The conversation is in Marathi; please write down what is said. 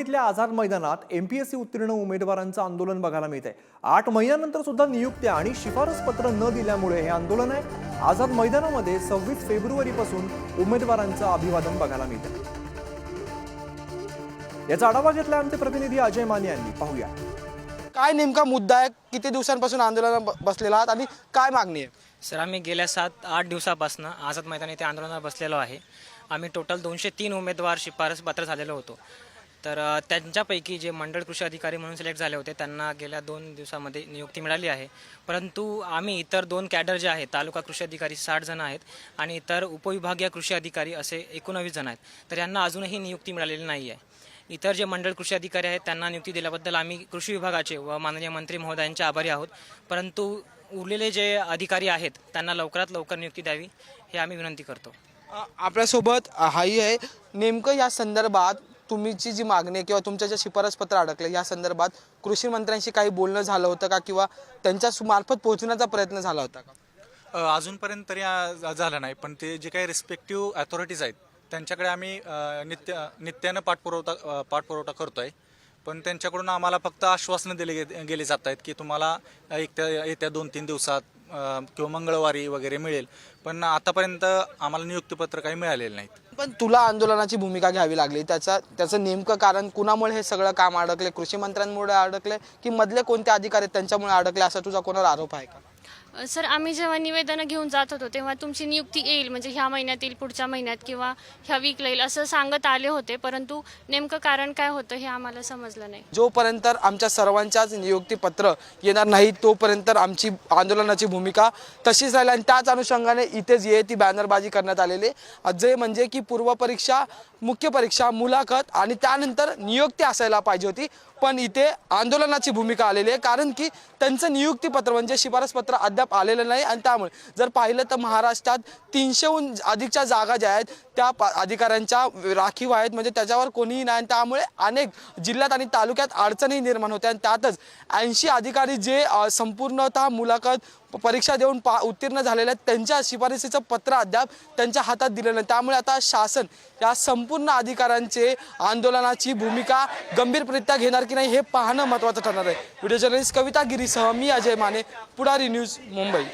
मुंबईतल्या आझाद मैदानात एमपीएससी उत्तीर्ण उमेदवारांचं आंदोलन बघायला मिळतंय. आठ महिन्यानंतर सुद्धा नियुक्त्या आणि शिफारस पत्र न दिल्यामुळे हे आंदोलन आहे. आझाद मैदानामध्ये सव्वीस फेब्रुवारीपासून उमेदवारांचं अभिवादन बघायला मिळतंय. याचा आढावा घेतला आमचे प्रतिनिधी अजय माने यांनी. पाहूया. काय नेमका मुद्दा आहे? किती दिवसांपासून आंदोलनात ब- बसलेला आहात आणि काय मागणी आहे? सर आम्ही गेल्या सात आठ दिवसापासून आझाद मैदान येथे आंदोलनात बसलेलो आहे. आम्ही टोटल दोनशे तीन उमेदवार शिफारस पात्र झालेलो होतो. तर त्यांच्यापैकी जे मंडळ कृषी अधिकारी म्हणून सिलेक्ट झाले होते त्यांना गेल्या दोन दिवसामध्ये नियुक्ती मिळाली आहे. परंतु आम्ही इतर दोन कॅडर जे आहेत तालुका कृषी अधिकारी साठ जण आहेत आणि इतर उपविभागीय कृषी अधिकारी असे एकोणावीस जण आहेत. तर यांना अजूनही नियुक्ती मिळालेली नाही आहे इतर जे मंडळ कृषी अधिकारी आहेत त्यांना नियुक्ती दिल्याबद्दल आम्ही कृषी विभागाचे व माननीय मंत्री महोदयांचे आभारी आहोत. परंतु उरलेले जे अधिकारी आहेत त्यांना लवकरात लवकर नियुक्ती द्यावी हे आम्ही विनंती करतो. आपल्यासोबत हाही आहे. नेमकं या संदर्भात तुमची जी मागणी किंवा तुमच्या ज्या शिफारसपत्र अडकले या संदर्भात कृषी मंत्र्यांशी काही बोलणं झालं होतं का? किंवा त्यांच्या मार्फत पोहोचण्याचा प्रयत्न झाला होता का? अजूनपर्यंत तरी झालं नाही. पण ते जे काही रिस्पेक्टिव्ह अथॉरिटीज आहेत त्यांच्याकडे आम्ही नित्य नित्यानं पाठपुरवठा पाठपुरवठा पाठपुरवठा करतोय. पण त्यांच्याकडून आम्हाला फक्त आश्वासनं दिले गे- गेले जात आहेत की तुम्हाला एक त्या येत्या दोन तीन दिवसात किंवा मंगळवारी वगैरे मिळेल. पण आतापर्यंत आम्हाला नियुक्तीपत्र काही मिळालेलं नाहीत. पण तुला आंदोलनाची भूमिका घ्यावी लागली. त्याचा त्याचं नेमकं कारण कुणामुळे हे सगळं काम अडकले? कृषी मंत्र्यांमुळे अडकले? की मधले कोणते अधिकारी आहेत त्यांच्यामुळे अडकले? असा तुझा कोणावर आरोप आहे का? सर आम्ही जेव्हा निवेदनं घेऊन जात होतो तेव्हा तुमची नियुक्ती येईल म्हणजे ह्या महिन्यात येईल पुढच्या महिन्यात किंवा ह्या वीकला येईल असं सांगत आले होते परंतु नेमकं कारण काय होतं हे आम्हाला समजलं नाही जोपर्यंत आमच्या सर्वांच्याच नियुक्तीपत्र येणार नाही तोपर्यंत आमची आंदोलनाची भूमिका तशीच राहिली आणि त्याच अनुषंगाने इथेच ये ती बॅनरबाजी करण्यात आलेली आहे. जे म्हणजे की पूर्वपरीक्षा मुख्य परीक्षा मुलाखत आणि त्यानंतर नियुक्ती असायला पाहिजे होती पण इथे आंदोलनाची भूमिका आलेली आहे कारण की त्यांचं नियुक्तीपत्र म्हणजे शिफारस पत्र अद्याप आलेलं नाही. आणि त्यामुळे जर पाहिलं तर महाराष्ट्रात तीनशेहून अधिकच्या जागा ज्या आहेत त्या पा अधिकाऱ्यांच्या राखीव आहेत. म्हणजे त्याच्यावर कोणीही नाही. आणि त्यामुळे अनेक जिल्ह्यात आणि तालुक्यात अडचणी निर्माण होत्या. आणि त्यातच ऐंशी अधिकारी जे संपूर्णतः मुलाखत परीक्षा देऊन पा उत्तीर्ण झालेल्या आहेत त्यांच्या शिफारसीचं पत्र अद्याप त्यांच्या हातात दिलेलं नाही. त्यामुळे आता शासन या संपूर्ण अधिकाऱ्यांचे आंदोलनाची भूमिका गंभीररित्या घेणार की नाही हे पाहणं महत्त्वाचं ठरणार आहे. व्हिडिओ जर्नलिस्ट कविता गिरीसह मी अजय माने पुढारी न्यूज मुंबई.